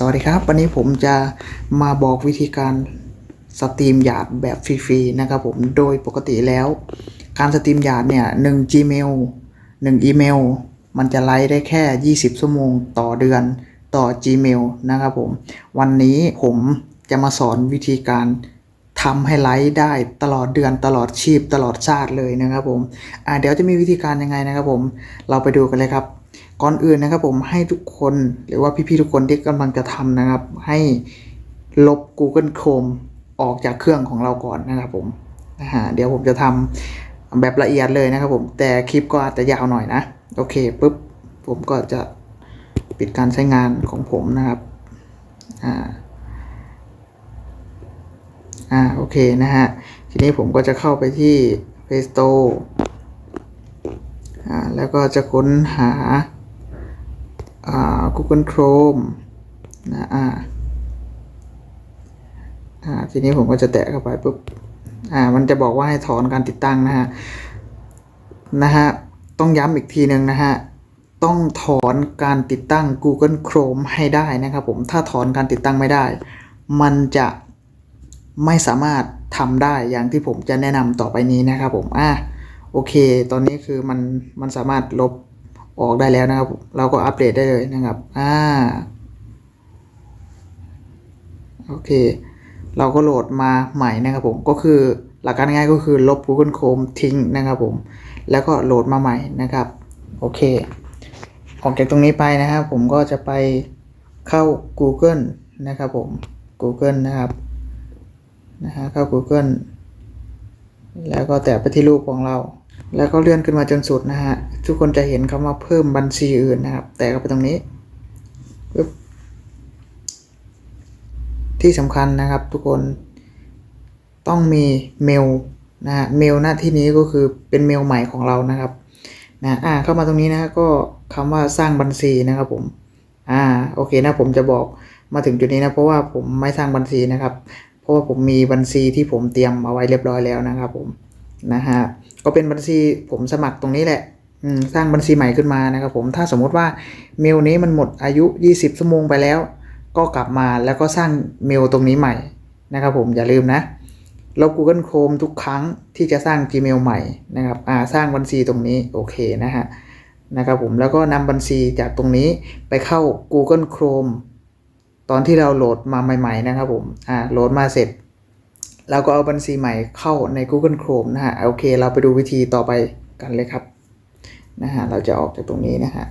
สวัสดีครับ วันนี้ผมจะมาบอกวิธีการสตรีมหยาดแบบฟรีๆนะครับผมโดยปกติแล้ว การสตรีมหยาดเนี่ยหนึ่ง Gmail หนึ่งอีเมลมันจะไลฟ์ได้แค่ 20 ชั่วโมงต่อเดือนต่อ Gmail นะครับผม วันนี้ผมจะมาสอนวิธีการทำให้ไลฟ์ได้ตลอดเดือนตลอดชีพตลอดชาติเลยนะครับผมเดี๋ยวจะมีวิธีการยังไงนะครับผมเราไปดูกันเลยครับ ก่อนอื่นนะครับผมให้ทุกคนหรือว่าพี่ๆทุกคนที่กำลังจะทำนะครับ ให้ลบ Google Chrome ออกจากเครื่องของเราก่อนนะครับผมนะฮะเดี๋ยวผมจะทำแบบละเอียดเลยนะครับผมแต่คลิปก็อาจจะยาวหน่อยนะ โอเคปุ๊บผมก็จะปิดการใช้งานของผมนะครับอ่าอ่าโอเคนะฮะทีนี้ผมก็จะเข้าไปที่ Play Store อ่าแล้วก็จะค้นหาอ่า Google Chrome นะอ่าอ่าทีนี้ผมก็จะแตะเข้าไปปุ๊บอ่ามันจะบอกว่าให้ถอนการติดตั้งนะฮะนะฮะต้องย้ำอีกทีหนึ่งนะฮะต้องถอนการติดตั้ง Google Chrome ให้ได้นะครับผมถ้าถอนการติดตั้งไม่ได้ มันจะไม่สามารถทำได้อย่างที่ผมจะแนะนำต่อไปนี้นะครับผมอะโอเค ตอนนี้คือมันมันสามารถลบ ออกได้แล้วนะครับ เราก็อัปเดตได้เลยนะครับ อ่า โอเค เราก็โหลดมาใหม่นะครับผม ก็คือหลักการง่ายก็คือลบ Google Chrome ทิ้งนะครับผม แล้วก็โหลดมาใหม่นะครับ โอเค ออกจากตรงนี้ไปนะครับ ผมก็จะไปเข้า Google นะครับผม Google นะครับ นะฮะ เข้า Google แล้วก็แตะไปที่รูปของเรา แล้วก็เลื่อนขึ้นมาจนสุดนะฮะ ทุกคนจะเห็นคำว่าเพิ่มบัญชีอื่นนะครับ แตะเข้าไปตรงนี้ปึ๊บที่สำคัญนะครับ ทุกคนต้องมีเมลนะฮะเมลหน้าที่นี้ก็คือเป็นเมลใหม่ของเรานะครับนะอ่าเข้ามาตรงนี้นะฮะก็คำว่าสร้างบัญชีนะครับผมอ่าโอเคนะผมจะบอกมาถึงจุดนี้นะเพราะว่าผมไม่สร้างบัญชีนะครับ เพราะว่าผมมีบัญชีที่ผมเตรียมเอาไว้เรียบร้อยแล้วนะครับผมนะฮะ ก็เป็นบัญชีผมสมัครตรงนี้แหละสร้างบัญชีใหม่ขึ้นมานะครับผมถ้าสมมติว่าเมลนี้มันหมดอายุ 20ชั่วโมงไปแล้ว ก็กลับมาแล้วก็สร้างเมลตรงนี้ใหม่นะครับผมอย่าลืมนะลบ Google Chrome ทุกครั้งที่จะสร้าง Gmail ใหม่นะครับอ่าสร้างบัญชีตรงนี้โอเคนะฮะนะครับผมแล้วก็นำบัญชีจากตรงนี้ไปเข้า Google Chrome ตอนที่เราโหลดมาใหม่ ๆ นะครับผมอ่าโหลดมาเสร็จ เราก็เอาบัญชีใหม่เข้าใน Google Chrome นะฮะโอเค เราไปดูวิธีต่อไปกันเลยครับนะฮะเราจะออกจากตรงนี้นะฮะ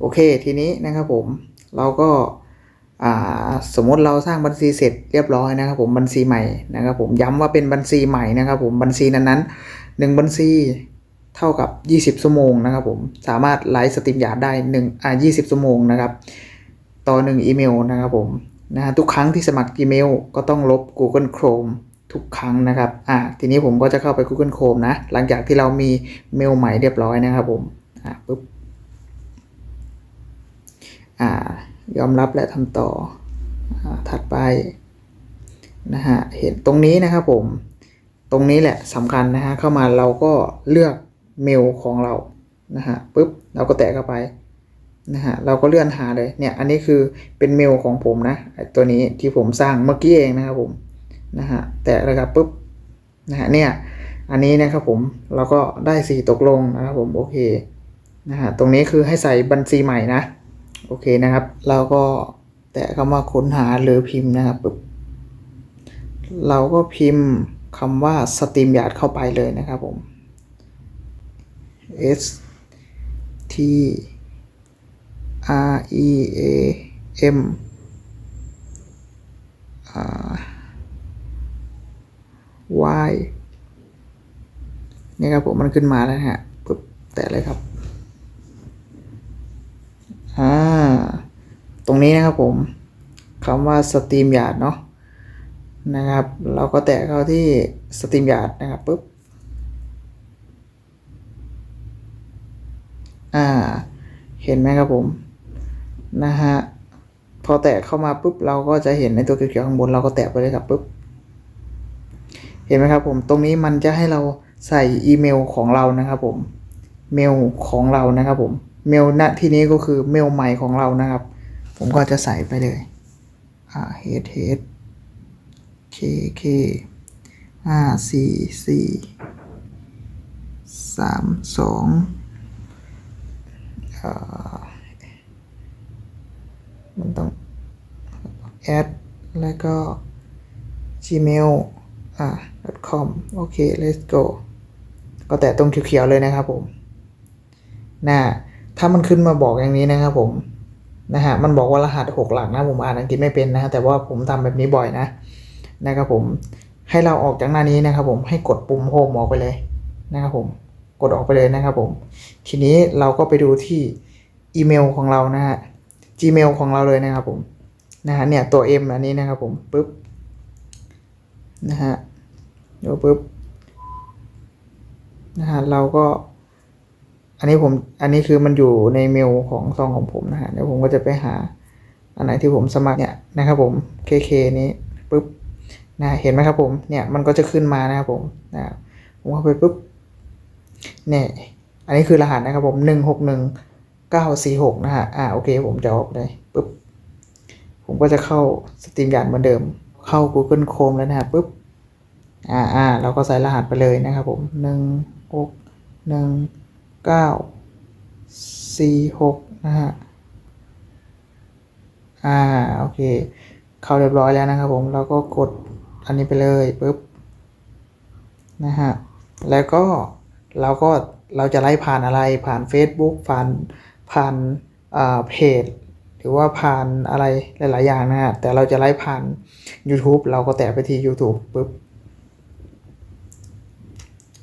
โอเคทีนี้นะครับผมเราก็สมมติเราสร้างบัญชีเสร็จเรียบร้อยนะครับผมบัญชีใหม่นะครับผมย้ำว่าเป็นบัญชีใหม่นะครับผมบัญชีนั้นๆหนึ่งบัญชีเท่ากับ 20ชั่วโมงนะครับผมสามารถไลฟ์สตรีมยาดได้1อ่า20ชั่วโมงนะครับต่อหนึ่งอีเมลนะครับผมนะฮะทุกครั้งที่สมัคร Gmail ก็ต้องลบ Google Chrome ทุกครั้งนะครับ อ่า ทีนี้ผมก็จะเข้าไป Google Chrome นะ หลังจากที่เรามีเมลใหม่เรียบร้อยนะครับผม อ่าปุ๊บ อ่า ยอมรับและทำต่อ อ่า ถัดไป นะฮะ เห็นตรงนี้นะครับผม ตรงนี้แหละสำคัญนะฮะ เข้ามาเราก็เลือกเมลของเรา นะฮะ ปุ๊บ เราก็แตะเข้าไป นะฮะ เราก็เลื่อนหาเลย เนี่ย อันนี้คือเป็นเมลของผมนะ ตัวนี้ที่ผมสร้างเมื่อกี้เองนะครับผม นะฮะแตะเลยครับปุ๊บนะฮะเนี่ยอันนี้นะครับผมเราก็ได้สีตกลงนะครับผมโอเคนะฮะตรงนี้คือให้ใส่บัญชีใหม่นะโอเคนะครับ เราก็แตะคำว่าค้นหาหรือพิมพ์นะครับปุ๊บเราก็พิมพ์คำว่าสตรีมยาร์ดเข้าไปเลยนะครับผม S T R E A M อ่า Y นี่ครับผมมันขึ้นมาแล้วฮะปุ๊บแตะเลยครับอ่าตรงนี้นะครับผมคำว่าสตรีมยาดเนาะนะครับ เราก็แตะเข้าที่สตรีมยาดนะครับปุ๊บอ่า เห็นไหมครับผม นะฮะ พอแตะเข้ามาปุ๊บ เราก็จะเห็นในตัวเขียวๆข้างบน เราก็แตะไปเลยครับปุ๊บ เห็นไหมครับผมตรงนี้มันจะให้เราใส่อีเมลของเรานะครับผมเมลของเรานะครับผมเมลณที่นี้ก็คือเมลใหม่ของเรานะครับ ผมก็จะใส่ไปเลยอ่า h h k k ห้าสี่สี่สามสองอ่อมันต้อง add แล้วก็ gmail อ่า com โอเค let's go ก็แตะตรงเขียวๆเลยนะครับผมนะถ้ามันขึ้นมาบอกอย่างนี้นะครับผมนะฮะมันบอกว่ารหัสหกหลักนะผมอ่านอังกฤษไม่เป็นนะฮะแต่ว่าผมทำแบบนี้บ่อยนะนะครับผมให้เราออกจากหน้านี้นะครับผมให้กดปุ่มโฮมออกไปเลยนะครับผมกดออกไปเลยนะครับผม ทีนี้เราก็ไปดูที่อีเมลของเรานะฮะ Gmail ของเราเลยนะครับผมนะฮะเนี่ยตัว M อันนี้นะครับผมปึ๊บนะฮะ เดี๋ยวปึ๊บนะฮะเราก็ อันนี้ผมอันนี้คือมันอยู่ในเมลของซองของผมนะฮะเดี๋ยวผมก็จะไปหา อันไหนที่ผมสมัครเนี่ยนะครับผม KK นี้ปึ๊บนะเห็นไหมครับผมเนี่ยมันก็จะขึ้นมานะครับผมนะผมเข้าไปปุ๊บเนี่ยอันนี้คือรหัสนะครับผมหนึ่งหกหนึ่งเก้าสี่หกนะฮะอ่าโอเคผมจะออกเลยปุ๊บผมก็จะเข้าสตรีมยานเหมือนเดิม เข้า Google Chrome แล้วนะฮะปุ๊บ อ่าอ่าเราก็ใส่รหัสไปเลยนะครับผมหนึ่งหกหนึ่งเก้าสี่หกนะฮะอ่าโอเค เข้าเรียบร้อยแล้วนะครับผมเราก็กดอันนี้ไปเลยปุ๊บนะฮะแล้วก็เราก็เราจะไล่ผ่านอะไรผ่าน Facebook ผ่านผ่านอ่าเพจหรือว่าผ่านอะไรหลาย ๆ อย่างนะฮะแต่เราจะไล่ผ่าน YouTube เราก็แตะไปที่ YouTube ปุ๊บ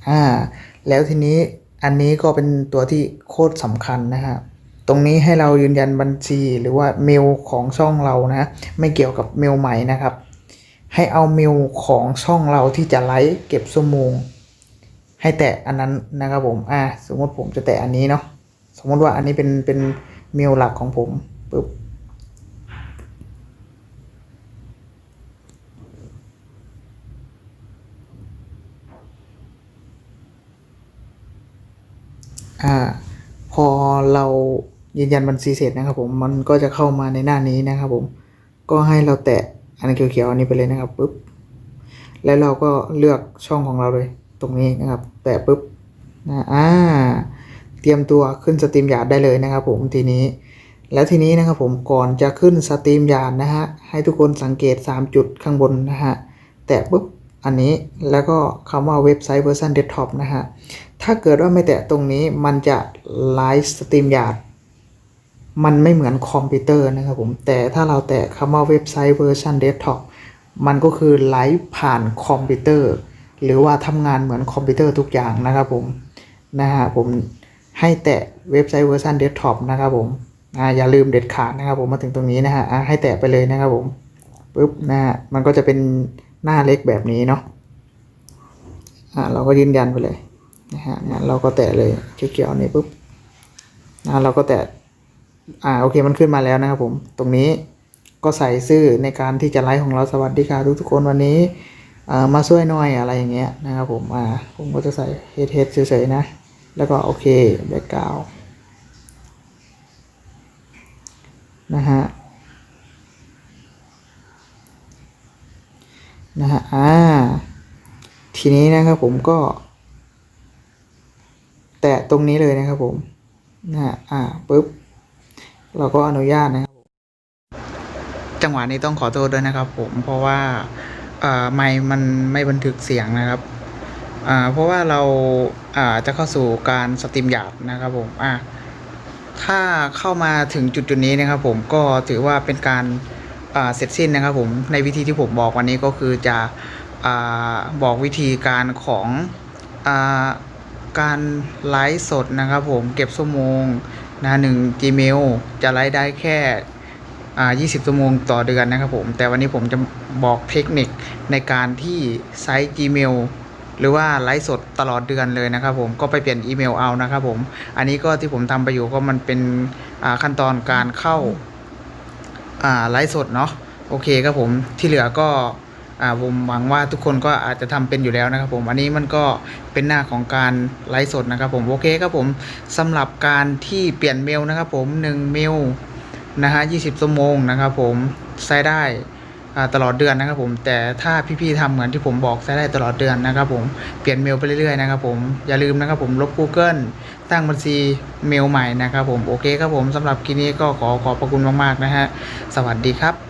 อ่าแล้วทีนี้อันนี้ก็เป็นตัวที่โคตรสำคัญนะฮะตรงนี้ให้เรายืนยันบัญชีหรือว่าเมลของช่องเรานะ ไม่เกี่ยวกับเมลใหม่นะครับ ให้เอาเมลของช่องเราที่จะไลฟ์เก็บชั่วโมง ให้แตะอันนั้นนะครับผมอ่าสมมติผมจะแตะอันนี้เนาะสมมติว่าอันนี้เป็นเป็นเมลหลักของผมปุ๊บ อ่าพอเรายืนยันบัญชีเสร็จนะครับผมมันก็จะเข้ามาในหน้านี้นะครับผมก็ให้เราแตะอันเขียวๆอันนี้ไปเลยนะครับปุ๊บแล้วเราก็เลือกช่องของเราเลยตรงนี้นะครับ แตะปุ๊บนะอ่าเตรียมตัวขึ้นสตรีมยาดได้เลยนะครับผมทีนี้ แล้วทีนี้นะครับผมก่อนจะขึ้นสตรีมยาดนะฮะให้ทุกคนสังเกต 3 จุดข้างบนนะฮะแตะปุ๊บอันนี้แล้วก็คำว่าเว็บไซต์เวอร์ชันเดสก์ท็อปนะฮะ ถ้าเกิดว่าไม่แตะตรงนี้มันจะไลฟ์สตรีมยาร์ดมันไม่เหมือนคอมพิวเตอร์นะครับผม แต่ถ้าเราแตะคำว่าเว็บไซต์เวอร์ชันเดสก์ท็อปมันก็คือไลฟ์ผ่านคอมพิวเตอร์ หรือว่าทำงานเหมือนคอมพิวเตอร์ทุกอย่างนะครับผมนะฮะผมให้แตะเว็บไซต์เวอร์ชันเดสก์ท็อปนะครับผมอ่าอย่าลืมเด็ดขาดนะครับผมมาถึงตรงนี้นะฮะให้แตะไปเลยนะครับผมปุ๊บนะฮะมันก็จะเป็นหน้าเล็กแบบนี้เนาะอ่าเราก็ยืนยันไปเลย ฮะงั้นเราก็แตะเลยเขียวๆนี่ปุ๊บนะเราก็แตะอ่าโอเคมันขึ้นมาแล้วนะครับผม ตรงนี้ก็ใส่ชื่อในการที่จะไลฟ์ของเราสวัสดีค่ะทุกๆคนวันนี้อ่ามาช่วยหน่อยอะไรอย่างเงี้ยนะครับผมอ่าผมก็จะใส่เฮดเฮดเฉยๆนะ แล้วก็โอเคแบ็กกราวนะฮะนะฮะอ่าทีนี้นะครับผมก็ แตะตรงนี้เลยนะครับผมนะฮะอ่าปุ๊บ เราก็อนุญาตนะครับ จังหวะนี้ต้องขอโทษด้วยนะครับ ผมเพราะว่าเอ่อไมค์มันไม่บันทึกเสียงนะครับอ่าเพราะว่าเราอ่าจะเข้าสู่การสตรีมหยาบนะครับผมอ่าถ้าเข้ามาถึงจุดจุดนี้นะครับ ผมก็ถือว่าเป็นการอ่าเสร็จสิ้นนะครับผมในวิธีที่ผมบอกวันนี้ก็คือจะอ่าบอกวิธีการของอ่า การไลฟ์สดนะครับผมเก็บชั่วโมงนะหนึ่ง Gmail จะไลฟ์ได้แค่อ่า20 ชั่วโมงต่อเดือนนะครับผม แต่วันนี้ผมจะบอกเทคนิคในการที่ใช้ Gmail หรือว่าไลฟ์สดตลอดเดือนเลยนะครับผมก็ไปเปลี่ยนอีเมลเอานะครับผม อันนี้ก็ที่ผมทำไปอยู่ก็มันเป็นขั้นตอนการเข้าไลฟ์สดเนาะโอเคครับผมที่เหลือก็ ผมหวังว่าทุกคนก็อาจจะทำเป็นอยู่แล้วนะครับผมอันนี้มันก็เป็นหน้าของการไลฟ์สดนะครับผมโอเคครับผมสำหรับการที่เปลี่ยนเมลนะครับผม1เมลนะฮะ20ชั่วโมงนะครับผมใช้ได้ตลอดเดือนนะครับผมแต่ถ้าพี่ๆทำเหมือนที่ผมบอกใช้ได้ตลอดเดือนนะครับผมเปลี่ยนเมลไปเรื่อยๆนะครับผมอย่าลืมนะครับผมลบ Google ตั้งบัญชีเมลใหม่นะครับผมโอเคครับผมสำหรับคลิปนี้ก็ขอขอบพระคุณมากๆนะฮะสวัสดีครับ